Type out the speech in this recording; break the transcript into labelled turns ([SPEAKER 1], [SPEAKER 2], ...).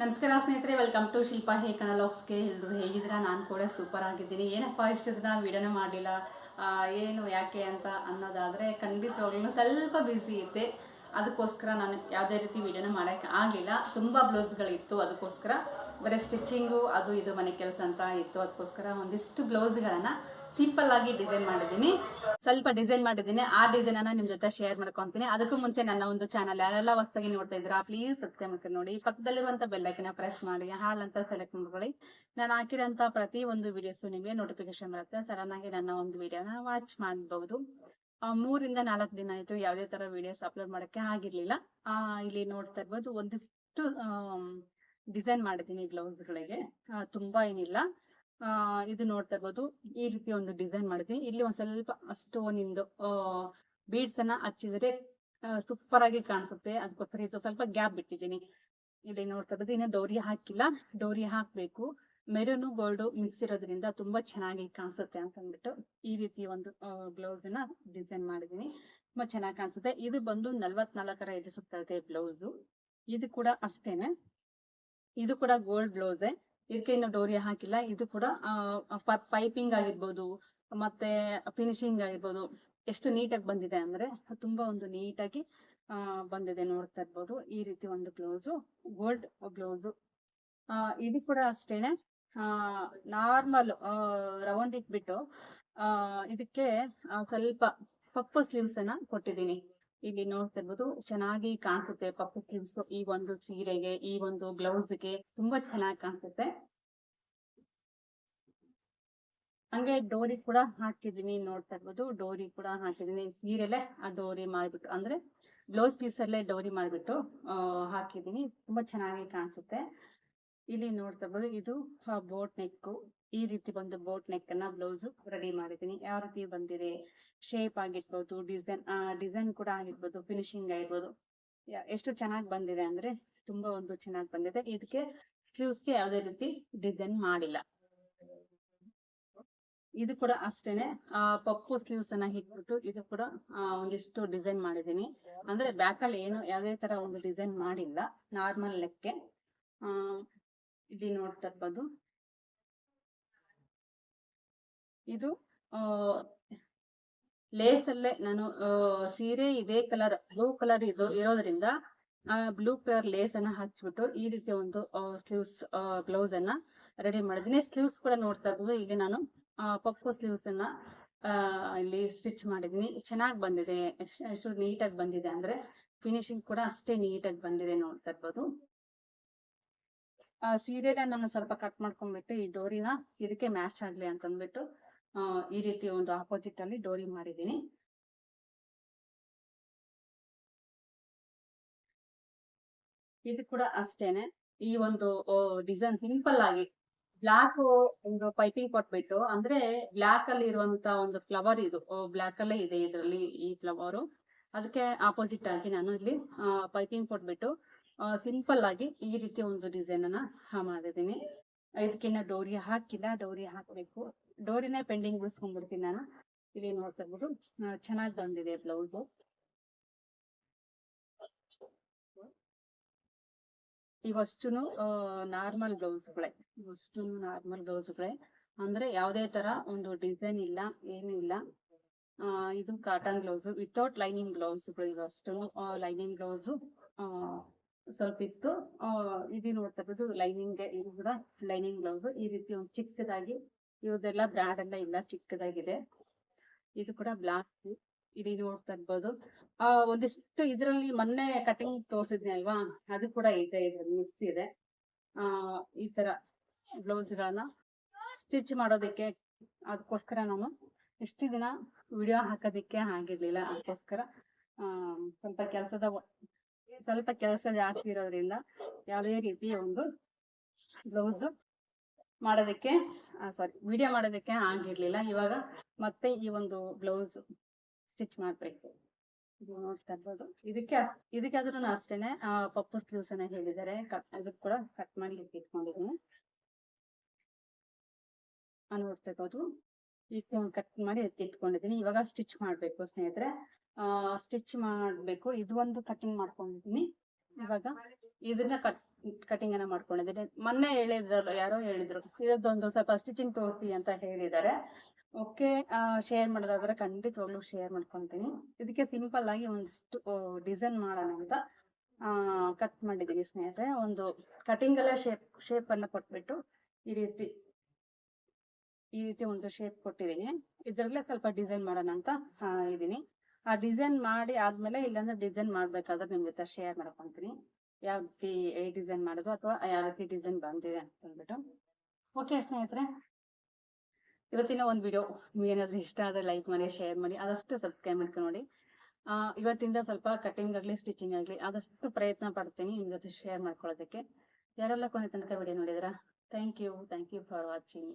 [SPEAKER 1] ನಮಸ್ಕಾರ ಸ್ನೇಹಿತರೆ welcome to Shilpa ಹೇ ಕಣಲಾಕ್ಸ್ಗೆ ಎಲ್ಲರೂ ಹೇಗಿದ್ದೀರಾ? ನಾನು ಕೂಡ ಸೂಪರ್ ಆಗಿದ್ದೀನಿ. ಏನಪ್ಪ ಇಷ್ಟು ದಿನ ವಿಡಿಯೋನೇ ಮಾಡಲಿಲ್ಲ. ಏನು, ಯಾಕೆ ಅಂತ ಅನ್ನೋದಾದರೆ, ಖಂಡಿತವಾಗ್ಲೂ ಸ್ವಲ್ಪ ಬ್ಯುಸಿ ಇದ್ದೆ. ಅದಕ್ಕೋಸ್ಕರ ನಾನು ಯಾವುದೇ ರೀತಿ ವಿಡಿಯೋನ ಮಾಡೋಕ್ಕೆ ಆಗಲಿಲ್ಲ ತುಂಬ ಬ್ಲೌಸ್ಗಳಿತ್ತು ಅದಕ್ಕೋಸ್ಕರ. ಬರೀ ಸ್ಟಿಚಿಂಗು ಅದು ಇದು ಮನೆ ಕೆಲಸ ಅಂತ ಇತ್ತು. ಅದಕ್ಕೋಸ್ಕರ ಒಂದಿಷ್ಟು ಬ್ಲೌಸ್ಗಳನ್ನು ಸಿಂಪಲ್ ಆಗಿ ಡಿಸೈನ್ ಮಾಡಿದ್ದೀನಿ. ಸ್ವಲ್ಪ ಡಿಸೈನ್ ಮಾಡಿದ್ದೀನಿ. ಆ ಡಿಸೈನ್ ಅನ್ನ ನಿಮ್ ಜೊತೆ ಶೇರ್ ಮಾಡ್ಕೊಂತೀನಿ. ಅದಕ್ಕೂ ಮುಂಚೆ ನನ್ನ ಒಂದು ಚಾನಲ್ ಯಾರೆಲ್ಲ ಹೊಸದಾಗಿ ನೋಡ್ತಾ ಇದ್ದೀರಾ ಪ್ಲೀಸ್ ಸಬ್ಸ್ಕ್ರೈಬ್ ಮಾಡ್ಕೊಂಡು ನೋಡಿ. ಪಕ್ಕದಲ್ಲಿರುವಂತ ಬೆಲ್ಲೈಕನ್ನ ಪ್ರೆಸ್ ಮಾಡಿ. ಹಾಲ್ ಅಂತ ಸೆಲೆಕ್ಟ್ ಮಾಡ್ಕೊಳ್ಳಿ. ನಾನು ಹಾಕಿರೋಂಥ ಪ್ರತಿ ಒಂದು ವಿಡಿಯೋಸ್ ನಿಮಗೆ ನೋಟಿಫಿಕೇಶನ್ ಬರುತ್ತೆ. ಸಡನ್ ನನ್ನ ಒಂದು ವಿಡಿಯೋನ ವಾಚ್ ಮಾಡಬಹುದು. ಮೂರಿಂದ ನಾಲ್ಕು ದಿನ ಆಯ್ತು ಯಾವುದೇ ತರ ವಿಡಿಯೋಸ್ ಅಪ್ಲೋಡ್ ಮಾಡಕ್ಕೆ ಆಗಿರ್ಲಿಲ್ಲ. ಇಲ್ಲಿ ನೋಡ್ತಾ ಇರ್ಬೋದು ಒಂದಿಷ್ಟು ಡಿಸೈನ್ ಮಾಡಿದ್ದೀನಿ ಬ್ಲೌಸ್ಗಳಿಗೆ ತುಂಬಾ ಏನಿಲ್ಲ. ಇದು ನೋಡ್ತಾ ಇರ್ಬೋದು. ಈ ರೀತಿ ಒಂದು ಡಿಸೈನ್ ಮಾಡಿದ್ದೀನಿ ಇಲ್ಲಿ ಒಂದ್ ಸ್ವಲ್ಪ ಸ್ಟೋನಿಂದು ಬೀಡ್ಸ್ ಅನ್ನ ಹಚ್ಚಿದ್ರೆ ಸೂಪರ್ ಆಗಿ ಕಾಣಿಸುತ್ತೆ. ಅದಕ್ಕೋಸ್ಕರ ಇದು ಸ್ವಲ್ಪ ಗ್ಯಾಪ್ ಬಿಟ್ಟಿದ್ದೀನಿ. ಇಲ್ಲಿ ನೋಡ್ತಾ ಇರ್ಬೋದು, ಇನ್ನು ಡೋರಿ ಹಾಕಿಲ್ಲ. ಡೋರಿ ಹಾಕ್ಬೇಕು. ಮೆರೂನು ಗೋಲ್ಡ್ ಮಿಕ್ಸ್ ಇರೋದ್ರಿಂದ ತುಂಬಾ ಚೆನ್ನಾಗಿ ಕಾಣಿಸುತ್ತೆ ಅಂತ ಅಂದ್ಬಿಟ್ಟು ಈ ರೀತಿ ಒಂದು ಬ್ಲೌಸ್ ಅನ್ನ ಡಿಸೈನ್ ಮಾಡಿದ್ದೀನಿ. ತುಂಬಾ ಚೆನ್ನಾಗಿ ಕಾಣಿಸುತ್ತೆ. ಇದು ಬಂದು ನಲ್ವತ್ನಾಲ್ಕರ ಇದು ಸುತ್ತ ಬ್ಲೌಸು ಇದು ಕೂಡ ಅಷ್ಟೇನೆ. ಇದು ಕೂಡ ಗೋಲ್ಡ್ ಬ್ಲೌಸೇ ಇದಕ್ಕೆ ಇನ್ನು ಡೋರಿ ಹಾಕಿಲ್ಲ. ಇದು ಕೂಡ ಪೈಪಿಂಗ್ ಆಗಿರ್ಬೋದು, ಮತ್ತೆ ಫಿನಿಶಿಂಗ್ ಆಗಿರ್ಬೋದು, ಎಷ್ಟು ನೀಟಾಗಿ ಬಂದಿದೆ ಅಂದ್ರೆ ತುಂಬಾ ಒಂದು ನೀಟಾಗಿ ಬಂದಿದೆ ನೋಡ್ತಾ ಇರ್ಬೋದು. ಈ ರೀತಿ ಒಂದು ಬ್ಲೌಸು ಗೋಲ್ಡ್ ಬ್ಲೌಸು ಇದು ಕೂಡ ಅಷ್ಟೇನೆ. ನಾರ್ಮಲ್ ರೌಂಡ್ ಇಟ್ಬಿಟ್ಟು ಇದಕ್ಕೆ ಸ್ವಲ್ಪ ಪಪ್ಪು ಸ್ಲೀವ್ಸ್ ಅನ್ನ ಕೊಟ್ಟಿದ್ದೀನಿ. ಇಲ್ಲಿ ನೋಡ್ತಾ ಇರ್ಬೋದು. ಚೆನ್ನಾಗಿ ಕಾಣಿಸುತ್ತೆ. ಪಪ್ಪು ಸ್ಲೀವ್ಸ್ ಈ ಒಂದು ಸೀರೆಗೆ, ಈ ಒಂದು ಗ್ಲೌಸ್ಗೆ ತುಂಬಾ ಚೆನ್ನಾಗಿ ಕಾಣಿಸುತ್ತೆ. ಹಂಗೆ ಡೋರಿ ಕೂಡ ಹಾಕಿದೀನಿ ನೋಡ್ತಾ ಇರ್ಬೋದು. ಡೋರಿ ಕೂಡ ಹಾಕಿದೀನಿ ಸೀರೆಲೆ ಆ ಡೋರಿ ಮಾಡಿಬಿಟ್ಟು, ಅಂದ್ರೆ ಬ್ಲೌಸ್ ಪೀಸ್ ಅಲ್ಲೇ ಡೋರಿ ಮಾಡ್ಬಿಟ್ಟು ಹಾಕಿದೀನಿ ತುಂಬಾ ಚೆನ್ನಾಗಿ ಕಾಣಿಸುತ್ತೆ. ಇಲ್ಲಿ ನೋಡ್ತಾ ಇರ್ಬೋದು, ಇದು ಬೋಟ್ ನೆಕ್ ಈ ರೀತಿ ಬಂದು ಬೋಟ್ ನೆಕ್ ಅನ್ನ ಬ್ಲೌಸ್ ರೆಡಿ ಮಾಡಿದೀನಿ ಯಾವ ರೀತಿ ಬಂದಿದೆ? ಶೇಪ್ ಆಗಿರ್ಬೋದು ಡಿಸೈನ್ ಡಿಸೈನ್ ಕೂಡ ಆಗಿರ್ಬೋದು ಫಿನಿಶಿಂಗ್ ಆಗಿರ್ಬೋದು. ಎಷ್ಟು ಚೆನ್ನಾಗಿ ಬಂದಿದೆ ಅಂದ್ರೆ, ತುಂಬಾ ಒಂದು ಚೆನ್ನಾಗಿ ಬಂದಿದೆ. ಇದಕ್ಕೆ ಸ್ಲೀವ್ಸ್ಗೆ ಯಾವುದೇ ರೀತಿ ಡಿಸೈನ್ ಮಾಡಿಲ್ಲ. ಇದು ಕೂಡ ಅಷ್ಟೇನೆ. ಪಪ್ಪು ಸ್ಲೀವ್ಸ್ ಅನ್ನ ಇಟ್ಬಿಟ್ಟು ಇದು ಕೂಡ ಒಂದಿಷ್ಟು ಡಿಸೈನ್ ಮಾಡಿದೀನಿ ಅಂದ್ರೆ ಬ್ಯಾಕಲ್ಲಿ ಏನು ಯಾವುದೇ ತರ ಒಂದು ಡಿಸೈನ್ ಮಾಡಿಲ್ಲ ನಾರ್ಮಲ್ ಲೆಕ್ಕೆ ಇಲ್ಲಿ ನೋಡ್ತಾ ಇರ್ಬೋದು. ಇದು ಲೇಸ್ ಅಲ್ಲೇ ನಾನು ಸೀರೆ ಇದೇ ಕಲರ್, ಬ್ಲೂ ಕಲರ್ ಇದು, ಇರೋದ್ರಿಂದ ಬ್ಲೂ ಕಲರ್ ಲೇಸ್ ಅನ್ನ ಹಚ್ಬಿಟ್ಟು ಈ ರೀತಿಯ ಒಂದು ಸ್ಲೀವ್ಸ್ ಗ್ಲೌಸ್ ಅನ್ನ ರೆಡಿ ಮಾಡಿದ್ದೀನಿ. ಸ್ಲೀವ್ಸ್ ಕೂಡ ನೋಡ್ತಾ ಇರ್ಬೋದು. ಈಗ ನಾನು ಪಪ್ಪು ಸ್ಲೀವ್ಸ್ ಅನ್ನ ಇಲ್ಲಿ ಸ್ಟಿಚ್ ಮಾಡಿದ್ದೀನಿ. ಚೆನ್ನಾಗಿ ಬಂದಿದೆ. ಎಷ್ಟ್- ನೀಟಾಗಿ ಬಂದಿದೆ ಅಂದ್ರೆ ಫಿನಿಶಿಂಗ್ ಕೂಡ ಅಷ್ಟೇ ನೀಟಾಗಿ ಬಂದಿದೆ ನೋಡ್ತಾ ಇರ್ಬೋದು. ಸೀರೆನ ನಾನು ಸ್ವಲ್ಪ ಕಟ್ ಮಾಡ್ಕೊಂಡ್ಬಿಟ್ಟು ಈ ಡೋರಿನ ಇದಕ್ಕೆ ಮ್ಯಾಚ್ ಆಗ್ಲಿ ಅಂತ ಅಂದ್ಬಿಟ್ಟು ಆ, ಈ ರೀತಿ ಒಂದು ಆಪೋಸಿಟ್ ಅಲ್ಲಿ ಡೋರಿ ಮಾಡಿದ್ದೀನಿ. ಇದು ಕೂಡ ಅಷ್ಟೇನೆ. ಈ ಒಂದು ಡಿಸೈನ್ ಸಿಂಪಲ್ ಆಗಿ ಬ್ಲಾಕ್ ಒಂದು ಪೈಪಿಂಗ್ ಕೊಟ್ಬಿಟ್ಟು ಅಂದ್ರೆ ಬ್ಲಾಕ್ ಅಲ್ಲಿ ಇರುವಂತ ಒಂದು ಫ್ಲವರ್ ಇದು ಬ್ಲಾಕ್ ಅಲ್ಲೇ ಇದೆ ಇದರಲ್ಲಿ ಈ ಫ್ಲವರ್ ಅದಕ್ಕೆ ಆಪೋಸಿಟ್ ಆಗಿ ನಾನು ಇಲ್ಲಿ ಪೈಪಿಂಗ್ ಕೊಟ್ಬಿಟ್ಟು ಸಿಂಪಲ್ ಆಗಿ ಈ ರೀತಿ ಒಂದು ಡಿಸೈನ್ ಅನ್ನ ಮಾಡಿದೀನಿ ಇದಕ್ಕಿನ್ನ ಡೋರಿ ಹಾಕಿಲ್ಲ, ಡೋರಿ ಹಾಕ್ಬೇಕು. ಡೋರಿನ ಪೆಂಡಿಂಗ್ ಉಳಿಸ್ಕೊಂಡ್ಬಿಡ್ತೀನಿ ನಾನು. ಇಲ್ಲಿ ನೋಡ್ತಾ ಇರ್ಬೋದು. ಚೆನ್ನಾಗಿ ಬಂದಿದೆ ಬ್ಲೌಸ್ ಇವಷ್ಟು ನಾರ್ಮಲ್ ಬ್ಲೌಸ್ಗಳೇ ಇವಷ್ಟು ನಾರ್ಮಲ್ ಬ್ಲೌಸ್ಗಳೇ ಅಂದ್ರೆ ಯಾವುದೇ ತರ ಒಂದು ಡಿಸೈನ್ ಇಲ್ಲ, ಏನು ಇಲ್ಲ. ಇದು ಕಾಟನ್ ಬ್ಲೌಸ್ ವಿತೌಟ್ ಲೈನಿಂಗ್ ಬ್ಲೌಸ್ಗಳು ಇವಷ್ಟು ಲೈನಿಂಗ್ ಬ್ಲೌಸ್ ಸ್ವಲ್ಪ ಇತ್ತು. ಇದು ನೋಡ್ತಾ ಲೈನಿಂಗ್ ಇದು ಕೂಡ ಲೈನಿಂಗ್ ಬ್ಲೌಸ್ ಈ ರೀತಿ ಒಂದು ಚಿಕ್ಕದಾಗಿ ಇವ್ರದೆಲ್ಲ ಬ್ರ್ಯಾಂಡ್ ಎಲ್ಲ ಇಲ್ಲ, ಚಿಕ್ಕದಾಗಿದೆ. ಇದು ಕೂಡ ಬ್ಲಾಕ್ ಇಡೀ ನೋಡ್ತಾ ಇರ್ಬೋದು. ಆ, ಒಂದಿಷ್ಟು ಇದರಲ್ಲಿ ಮೊನ್ನೆ ಕಟಿಂಗ್ ತೋರಿಸಿದ್ನಿ ಅಲ್ವಾ? ಅದು ಕೂಡ ಇದೆ ಮಿಕ್ಸ್ ಇದೆ. ಆ, ಈ ತರ ಬ್ಲೌಸ್ ಗಳನ್ನ ಸ್ಟಿಚ್ ಮಾಡೋದಕ್ಕೆ ಅದಕ್ಕೋಸ್ಕರ ನಾನು ಇಷ್ಟು ದಿನ ವಿಡಿಯೋ ಹಾಕೋದಿಕ್ಕೆ ಆಗಿರ್ಲಿಲ್ಲ. ಅದಕ್ಕೋಸ್ಕರ ಸ್ವಲ್ಪ ಕೆಲಸದ ಸ್ವಲ್ಪ ಕೆಲಸ ಜಾಸ್ತಿ ಇರೋದ್ರಿಂದ ಯಾವುದೇ ರೀತಿ ಒಂದು ಬ್ಲೌಸ್ ಮಾಡೋದಕ್ಕೆ ಸಾರಿ ವಿಡಿಯೋ ಮಾಡೋದಕ್ಕೆ ಆಗಿರ್ಲಿಲ್ಲ. ಇವಾಗ ಮತ್ತೆ ಈ ಒಂದು ಬ್ಲೌಸ್ ಸ್ಟಿಚ್ ಮಾಡ್ಬೇಕು. ನೋಡ್ತಾ ಇರ್ಬೋದು. ಇದಕ್ಕೆ ಇದಕ್ಕೆ ಇದಕ್ಕಾದ್ರೂ ಅಷ್ಟೇನೆ ಪಪ್ಪು ಸ್ಲೀವ್ಸ್ ಅನ್ನ ಹೇಳಿದ್ದಾರೆ. ಕಟ್ ಕೂಡ ಕಟ್ ಮಾಡಿ ಇಟ್ಕೊಂಡಿದ್ದೀನಿ. ನೋಡ್ತಾ ಇರ್ಬೋದು. ಈಗ ಕಟ್ ಮಾಡಿ ಎತ್ತಿಟ್ಕೊಂಡಿದ್ದೀನಿ ಇವಾಗ ಸ್ಟಿಚ್ ಮಾಡ್ಬೇಕು ಸ್ನೇಹಿತರೆ. ಸ್ಟಿಚ್ ಮಾಡಬೇಕು. ಇದು ಒಂದು ಕಟಿಂಗ್ ಮಾಡ್ಕೊಂಡಿದ್ದೀನಿ. ಇವಾಗ ಇದನ್ನ ಕಟ್ ಕಟಿಂಗ್ ಅನ್ನ ಮಾಡ್ಕೊಂಡಿದ್ದೀನಿ. ಮೊನ್ನೆ ಹೇಳಿದ್ರಲ್ಲ, ಯಾರೋ ಹೇಳಿದ್ರು. ಇದೊಂದು ಸ್ವಲ್ಪ ಸ್ಟಿಚಿಂಗ್ ತೋರಿಸಿ ಅಂತ ಹೇಳಿದ್ದಾರೆ. ಓಕೆ ಶೇರ್ ಮಾಡೋದಾದ್ರೆ ಖಂಡಿತವಾಗ್ಲೂ ಶೇರ್ ಮಾಡ್ಕೊತೀನಿ. ಇದಕ್ಕೆ ಸಿಂಪಲ್ ಆಗಿ ಒಂದಿಷ್ಟು ಡಿಸೈನ್ ಮಾಡೋಣ ಅಂತ ಕಟ್ ಮಾಡಿದ್ದೀನಿ ಸ್ನೇಹಿತರೆ. ಒಂದು ಕಟಿಂಗ್ ಎಲ್ಲ ಶೇಪ್ ಶೇಪ್ ಅನ್ನ ಕೊಟ್ಬಿಟ್ಟು ಈ ರೀತಿ ಈ ರೀತಿ ಒಂದು ಶೇಪ್ ಕೊಟ್ಟಿದ್ದೀನಿ. ಇದರಲ್ಲೇ ಸ್ವಲ್ಪ ಡಿಸೈನ್ ಮಾಡೋಣ ಅಂತ ಇದ್ದೀನಿ. ಆ ಡಿಸೈನ್ ಮಾಡಿ ಆದ್ಮೇಲೆ ಇಲ್ಲಾಂದ್ರೆ ಡಿಸೈನ್ ಮಾಡ್ಬೇಕಾದ್ರೆ ನಿಮ್ ಜೊತೆ ಶೇರ್ ಮಾಡ್ಕೊಂತೀನಿ. ಯಾವ ರೀತಿ ಡಿಸೈನ್ ಮಾಡೋದು ಅಥವಾ ಯಾವ ರೀತಿ ಡಿಸೈನ್ ಬಂದಿದೆ ಅಂತ ಹೇಳ್ಬಿಟ್ಟು. ಓಕೆ ಸ್ನೇಹಿತರೆ, ಇವತ್ತಿನ ಒಂದು ವಿಡಿಯೋ ಏನಾದ್ರೂ ಇಷ್ಟ ಆದ್ರೆ ಲೈಕ್ ಮಾಡಿ ಶೇರ್ ಮಾಡಿ, ಆದಷ್ಟು ಸಬ್ಸ್ಕ್ರೈಬ್ ಮಾಡ್ಕೊಂಡು ನೋಡಿ. ಇವತ್ತಿಂದ ಸ್ವಲ್ಪ ಕಟಿಂಗ್ ಆಗಲಿ ಸ್ಟಿಚಿಂಗ್ ಆಗಲಿ ಆದಷ್ಟು ಪ್ರಯತ್ನ ಪಡ್ತೀನಿ ನಿಮ್ ಜೊತೆ ಶೇರ್ ಮಾಡ್ಕೊಳ್ಳೋದಕ್ಕೆ. ಯಾರೆಲ್ಲ ಕೊನೆ ತನಕ ವಿಡಿಯೋ ನೋಡಿದ್ರ thank you thank you for watching